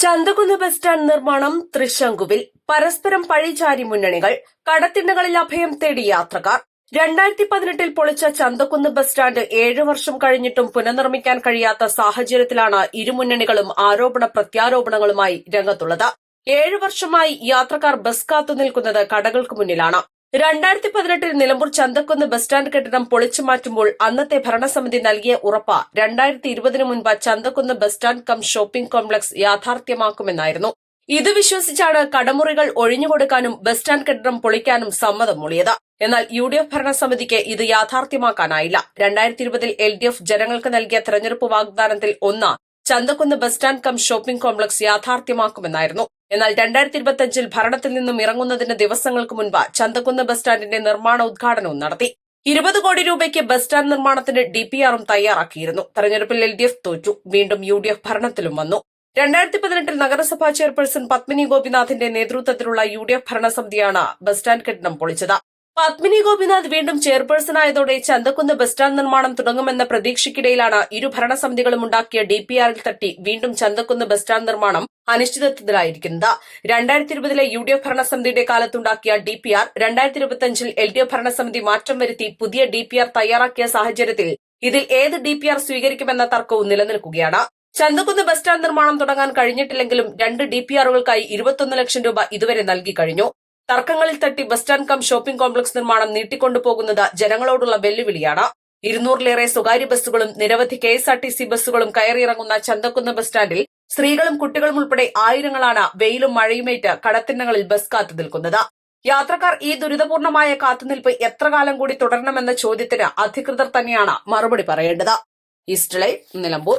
Chanthakunnu bus stand നിർമ്മാണം തൃശങ്കുവിൽ. പരസ്പരം പഴിചാരി മുന്നണികൾ കടത്തിണ്ണകളിൽ അഭയം തേടി യാത്രക്കാർ. രണ്ടായിരത്തി പതിനെട്ടിൽ പൊളിച്ച ചന്തക്കുന്ന് ബസ് സ്റ്റാൻഡ് ഏഴു വർഷം കഴിഞ്ഞിട്ടും പുനർനിർമ്മിക്കാൻ കഴിയാത്ത സാഹചര്യത്തിലാണ് ഇരുമുന്നണികളും ആരോപണ പ്രത്യാരോപണങ്ങളുമായി രംഗത്തുള്ളത്. ഏഴു വർഷമായി യാത്രക്കാർ ബസ് കാത്തു നിൽക്കുന്നത് കടകൾക്ക് മുന്നിലാണ്. രണ്ടായിരത്തി പതിനെട്ടിൽ നിലമ്പൂർ ചന്തക്കുന്ന് ബസ് സ്റ്റാൻഡ് കെട്ടിടം പൊളിച്ചു മാറ്റുമ്പോൾ അന്നത്തെ ഭരണസമിതി നൽകിയ ഉറപ്പ രണ്ടായിരത്തി ഇരുപതിനു മുൻപ് Chanthakkunnu bus stand cum shopping complex യാഥാർത്ഥ്യമാക്കുമെന്നായിരുന്നു. ഇത് വിശ്വസിച്ചാണ് കടമുറികൾ ഒഴിഞ്ഞുകൊടുക്കാനും ബസ് സ്റ്റാൻഡ് കെട്ടിടം പൊളിക്കാനും സമ്മതം മൂളിയത്. എന്നാൽ യു ഡി എഫ് ഭരണസമിതിക്ക് ഇത് യാഥാർത്ഥ്യമാക്കാനായില്ല. രണ്ടായിരത്തി ഇരുപതിൽ എൽ ഡി എഫ് ജനങ്ങൾക്ക് നൽകിയ തെരഞ്ഞെടുപ്പ് വാഗ്ദാനത്തിൽ ഒന്ന് Chanthakkunnu bus stand cum shopping complex യാഥാർത്ഥ്യമാക്കുമെന്നായിരുന്നു. എന്നാൽ രണ്ടായിരത്തി ഇരുപത്തിയഞ്ചിൽ ഭരണത്തിൽ നിന്നും ഇറങ്ങുന്നതിന് ദിവസങ്ങൾക്ക് മുൻപ് ചന്തക്കുന്ന് ബസ് സ്റ്റാൻഡിന്റെ നിർമ്മാണ ഉദ്ഘാടനവും നടത്തി. ഇരുപത് കോടി രൂപയ്ക്ക് ബസ് സ്റ്റാൻഡ് നിർമ്മാണത്തിന് ഡി പി ആറും തയ്യാറാക്കിയിരുന്നു. തെരഞ്ഞെടുപ്പിൽ എൽ ഡി എഫ് തോറ്റു. വീണ്ടും യു ഡി എഫ് ഭരണത്തിലും വന്നു. രണ്ടായിരത്തി പതിനെട്ടിൽ നഗരസഭാ ചെയർപേഴ്സൺ പത്മിനി ഗോപിനാഥിന്റെ നേതൃത്വത്തിലുള്ള യു ഡി എഫ് ഭരണസമിതിയാണ് ബസ് സ്റ്റാൻഡ് കെട്ടിടം പൊളിച്ചത്. പത്മിനി ഗോപിനാഥ് വീണ്ടും ചെയർപേഴ്സൺ ആയതോടെ ചന്തക്കുന്ന് ബസ് സ്റ്റാൻഡ് നിർമ്മാണം തുടങ്ങുമെന്ന പ്രതീക്ഷയ്ക്കിടയിലാണ് ഇരു ഭരണസമിതികളും ഉണ്ടാക്കിയ ഡി പി ആറിൽ തട്ടി വീണ്ടും ചന്തക്കുന്ന് ബസ് സ്റ്റാൻഡ് നിർമ്മാണം അനിശ്ചിതത്വത്തിലായിരിക്കുന്നത്. രണ്ടായിരത്തി ഇരുപതിലെ യു ഡി എഫ് ഭരണസമിതിയുടെ കാലത്തുണ്ടാക്കിയ ഡി പി ആർ രണ്ടായിരത്തി ഇരുപത്തിയഞ്ചിൽ എൽ ഡി എഫ് ഭരണസമിതി മാറ്റം വരുത്തി പുതിയ ഡി പി ആർ തയ്യാറാക്കിയ സാഹചര്യത്തിൽ ഇതിൽ ഏത് ഡി പി ആർ സ്വീകരിക്കുമെന്ന തർക്കവും നിലനിൽക്കുകയാണ്. ചന്തക്കുന്ന് ബസ് സ്റ്റാൻഡ് നിർമ്മാണം തുടങ്ങാൻ കഴിഞ്ഞിട്ടില്ലെങ്കിലും രണ്ട് ഡി പി ആറുകൾക്കായി ഇരുപത്തൊന്ന് ലക്ഷം രൂപ ഇതുവരെ നൽകി കഴിഞ്ഞു. തർക്കങ്ങളിൽ തട്ടി bus stand cum shopping complex നിർമ്മാണം നീട്ടിക്കൊണ്ടുപോകുന്നത് ജനങ്ങളോടുള്ള വെല്ലുവിളിയാണ്. ഇരുന്നൂറിലേറെ സ്വകാര്യ ബസ്സുകളും നിരവധി K S R T C ബസ്സുകളും കയറിയിറങ്ങുന്ന ചന്തക്കുന്ന് ബസ് സ്റ്റാൻഡിൽ സ്ത്രീകളും കുട്ടികളും ഉൾപ്പെടെ ആയിരങ്ങളാണ് വെയിലും മഴയുമേറ്റ് കടത്തിണ്ണങ്ങളിൽ ബസ് കാത്തു നിൽക്കുന്നത്. യാത്രക്കാർ ഈ ദുരിതപൂർണമായ കാത്തുനിൽപ്പ് എത്ര കാലം കൂടി തുടരണമെന്ന ചോദ്യത്തിന് അധികൃതർ തന്നെയാണ് മറുപടി പറയേണ്ടത്. ഈസ്റ്റ് നിലമ്പൂർ.